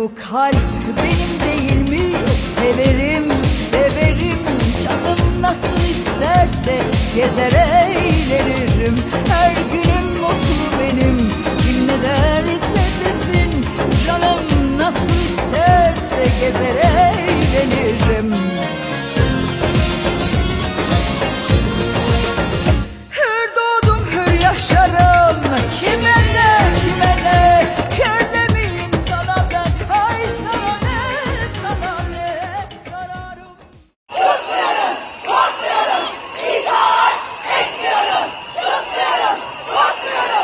bu kalp benim değil mi? Severim, severim. Canım nasıl isterse gezer eğlenirim. Her günüm mutlu benim. Kim ne derse desin Canım nasıl isterse gezer eğlenirim.